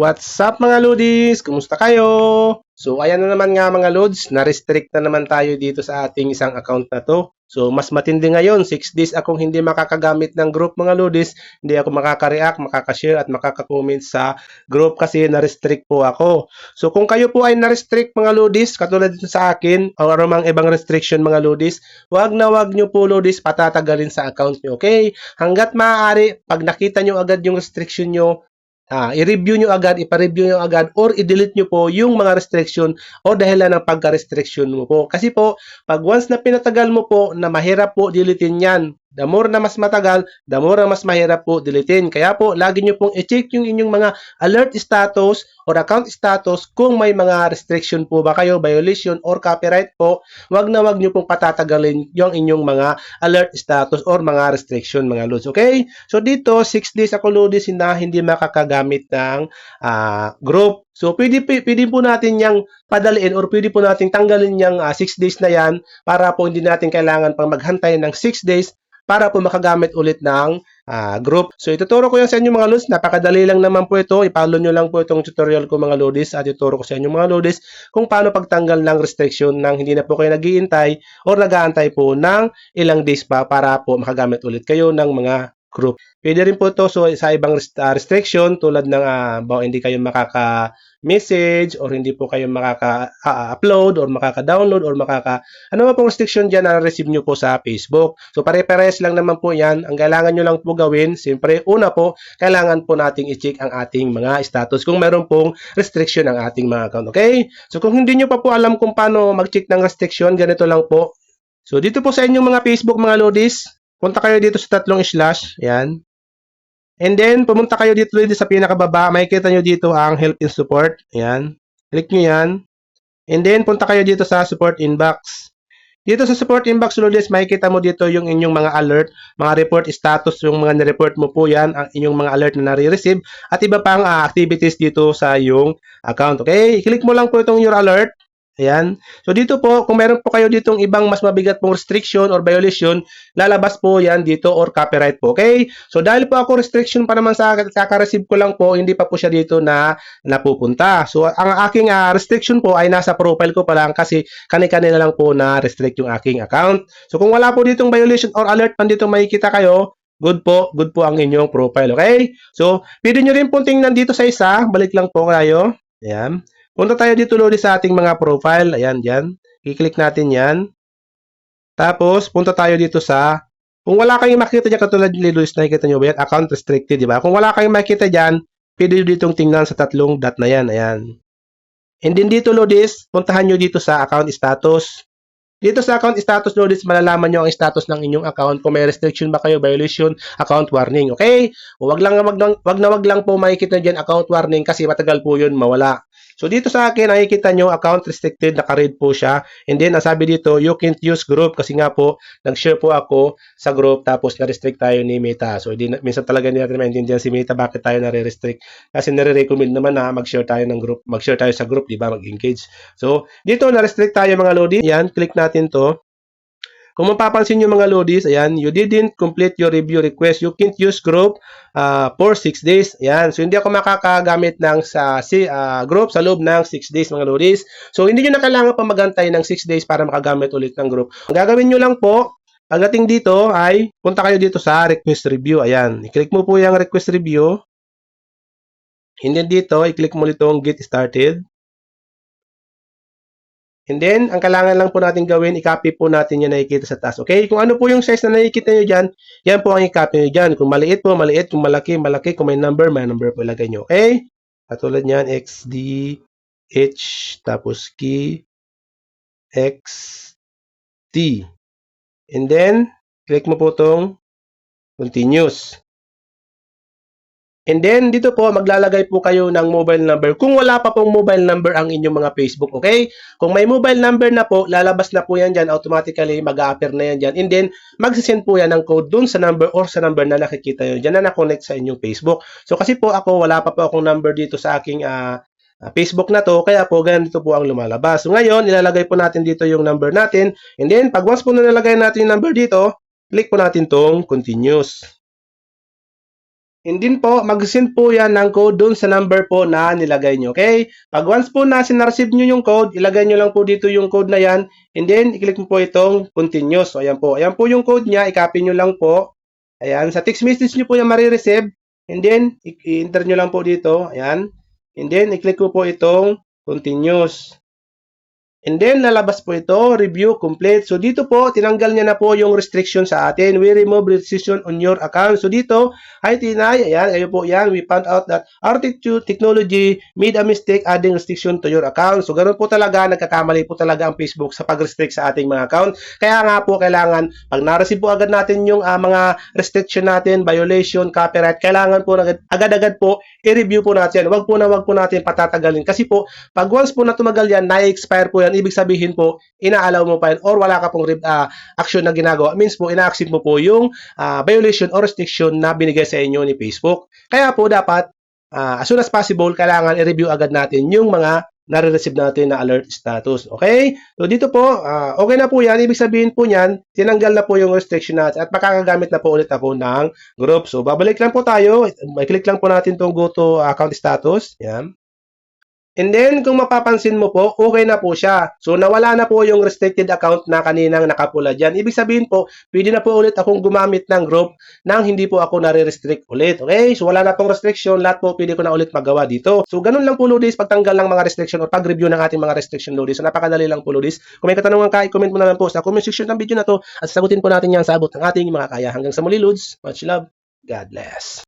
What's up mga Lodis? Kumusta kayo? So ayan na naman nga mga Lods, na-restrict na naman tayo dito sa ating isang account na to. So mas matindi ngayon, 6 days akong hindi makakagamit ng group mga Lodis, hindi ako makaka-react, makaka-share at makaka-comment sa group kasi na-restrict po ako. So kung kayo po ay na-restrict mga Lodis, katulad sa akin, o anumang ibang restriction mga Lodis, wag na wag nyo po Lodis patatagalin sa account nyo, okay? Hanggat maaari, pag nakita nyo agad yung restriction nyo, Ah, i-review nyo agad, ipa-review nyo agad, or i-delete nyo po yung mga restriction o dahilan ng pagka-restriction mo po. Kasi po, pag once na pinatagal mo po, na mahirap po dilitin yan. The more na mas matagal, the more na mas mahirap po dilitin. Kaya po, lagi nyo pong i-check yung inyong mga alert status or account status kung may mga restriction po ba kayo, violation or copyright po. Wag na wag nyo pong patatagalin yung inyong mga alert status or mga restriction mga lods. Okay? So dito, 6 days ako loadis na hindi makakagamit ng ah, group. So pwede, pwede po natin yang padaliin or pwede po natin tanggalin yung 6 days na yan para po hindi natin kailangan pang maghantay ng 6 days para po makagamit ulit ng ah, group. So ituturo ko yan sa inyo mga lods. Napakadali lang naman po ito. I-follow nyo lang po itong tutorial ko mga lodis at ituturo ko sa inyo mga lodis kung paano pagtanggal ng restriction nang hindi na po kayo naghihintay or nag-aantay po ng ilang days pa para po makagamit ulit kayo ng mga group. Pwede rin po ito so, sa ibang rest- ah, restriction tulad ng uh, hindi kayo makaka-message or hindi po kayo makaka-upload or makaka-download or makaka ano man pong restriction dyan na receive nyo po sa Facebook. So pare-pares lang naman po yan. Ang kailangan nyo lang po gawin, siyempre una po, kailangan po nating i-check ang ating mga status kung meron pong restriction ang ating mga account. Okay? So kung hindi nyo pa po alam kung paano mag-check ng restriction, ganito lang po. So dito po sa inyong mga Facebook mga lodis, punta kayo dito sa tatlong slash, yan. And then, pumunta kayo dito dito sa pinakababa, makikita nyo dito ang help and support. Ayan. Click nyo yan. And then, punta kayo dito sa support inbox. Dito sa support inbox, Lourdes, makikita mo dito yung inyong mga alert, mga report status, yung mga na-report mo po yan, ang inyong mga alert na nare-receive, at iba pang ah, activities dito sa yung account. Okay? Click mo lang po itong your alert. Ayan. So dito po, kung meron po kayo ditong ibang mas mabigat pong restriction or violation, lalabas po yan dito or copyright po. Okay? So dahil po ako restriction pa naman sa kaka-receive ko lang po, hindi pa po siya dito na napupunta. So ang aking ah, restriction po ay nasa profile ko pa lang kasi kani-kanila lang po na restrict yung aking account. So kung wala po ditong violation or alert pa dito makikita kayo, good po, good po ang inyong profile. Okay? So pwede nyo rin po tingnan dito sa isa, balik lang po kayo. Ayan. Punta tayo dito ulit sa ating mga profile. Ayan, dyan. I-click natin yan. Tapos, punta tayo dito sa, kung wala kayong makita dyan, katulad ni Luis, nakikita nyo ba yan? Account restricted, di ba? Kung wala kayong makita dyan, pwede nyo ditong tingnan sa tatlong dot na yan. Ayan. And then dito, Lodis, puntahan nyo dito sa account status. Dito sa account status, Lodis, malalaman nyo ang status ng inyong account. Kung may restriction ba kayo, violation, account warning. Okay? O wag lang, wag, wag na wag lang po makikita dyan account warning kasi matagal po yun mawala. So dito sa akin, nakikita nyo, account restricted, naka-read po siya. And then, ang sabi dito, you can't use group kasi nga po, nag-share po ako sa group tapos na-restrict tayo ni Meta. So, di, minsan talaga hindi natin maintindihan si Meta bakit tayo nare-restrict. Kasi nare-recommend naman na mag-share tayo ng group, mag-share tayo sa group, di ba, mag-engage. So, dito na-restrict tayo mga lodi. Yan, click natin to. Kung mapapansin nyo mga lodis, ayan, you didn't complete your review request. You can't use group uh, for 6 days. Ayan, so hindi ako makakagamit ng sa si, uh, group sa loob ng 6 days mga lodis. So hindi nyo na kailangan pa magantay ng 6 days para makagamit ulit ng group. Ang gagawin nyo lang po, pagdating dito ay punta kayo dito sa request review. Ayan, i-click mo po yung request review. Then dito, i-click mo itong get started. And then, ang kailangan lang po natin gawin, i-copy po natin yung nakikita sa taas. Okay? Kung ano po yung size na nakikita nyo dyan, yan po ang i-copy nyo dyan. Kung maliit po, maliit. Kung malaki, malaki. Kung may number, may number po ilagay nyo. Okay? Katulad nyan, X, D, H, tapos key, X, T. And then, click mo po itong continuous. And then, dito po, maglalagay po kayo ng mobile number. Kung wala pa pong mobile number ang inyong mga Facebook, okay? Kung may mobile number na po, lalabas na po yan dyan. Automatically, mag-a-appear na yan dyan. And then, magsisend po yan ng code dun sa number or sa number na nakikita nyo dyan na na-connect sa inyong Facebook. So, kasi po ako, wala pa po akong number dito sa aking ah, Facebook na to, kaya po ganito po ang lumalabas. So, ngayon, ilalagay po natin dito yung number natin. And then, pag once po na nalagay natin yung number dito, click po natin tong continuous. And then po, mag-send po yan ng code dun sa number po na nilagay nyo. Okay? Pag once po na sinaresive nyo yung code, ilagay nyo lang po dito yung code na yan. And then, i-click mo po itong continue. So, ayan po. Ayan po yung code niya. I-copy nyo lang po. Ayan. Sa text message nyo po yung marireceive. And then, i-enter nyo lang po dito. Ayan. And then, i-click ko po itong continuous. And then, lalabas po ito, review complete. So, dito po, tinanggal niya na po yung restriction sa atin. We remove restriction on your account. So, dito, hi Tinay, ayan, ayun po yan. We found out that RT2 Technology made a mistake adding restriction to your account. So, ganun po talaga, nagkakamali po talaga ang Facebook sa pag-restrict sa ating mga account. Kaya nga po, kailangan, pag na-receive po agad natin yung ah, mga restriction natin, violation, copyright, kailangan po agad- agad-agad po, i-review po natin. Wag po na wag po natin patatagalin. Kasi po, pag once po na tumagal yan, na-expire po ibig sabihin po, inaalaw mo pa yan or wala ka pong re- ah, action na ginagawa. Means po, ina-accept mo po yung ah, violation or restriction na binigay sa inyo ni Facebook. Kaya po, dapat, ah, as soon as possible, kailangan i-review agad natin yung mga nare-receive natin na alert status. Okay? So, dito po, ah, okay na po yan. Ibig sabihin po niyan, tinanggal na po yung restriction natin at makakagamit na po ulit ako ng group. So, babalik lang po tayo. May click lang po natin tong go to account status. Yan. And then, kung mapapansin mo po, okay na po siya. So, nawala na po yung restricted account na kaninang nakapula dyan. Ibig sabihin po, pwede na po ulit akong gumamit ng group nang hindi po ako nare-restrict ulit. Okay? So, wala na pong restriction. Lahat po pwede ko na ulit magawa dito. So, ganun lang po, Ludis, pagtanggal ng mga restriction or pag-review ng ating mga restriction, Ludis. So, napakadali lang po, Ludis. Kung may katanungan ka, i-comment mo na lang po sa comment section ng video na to at sagutin po natin yan sa abot ng ating mga kaya. Hanggang sa muli, Ludes. Much love. God bless.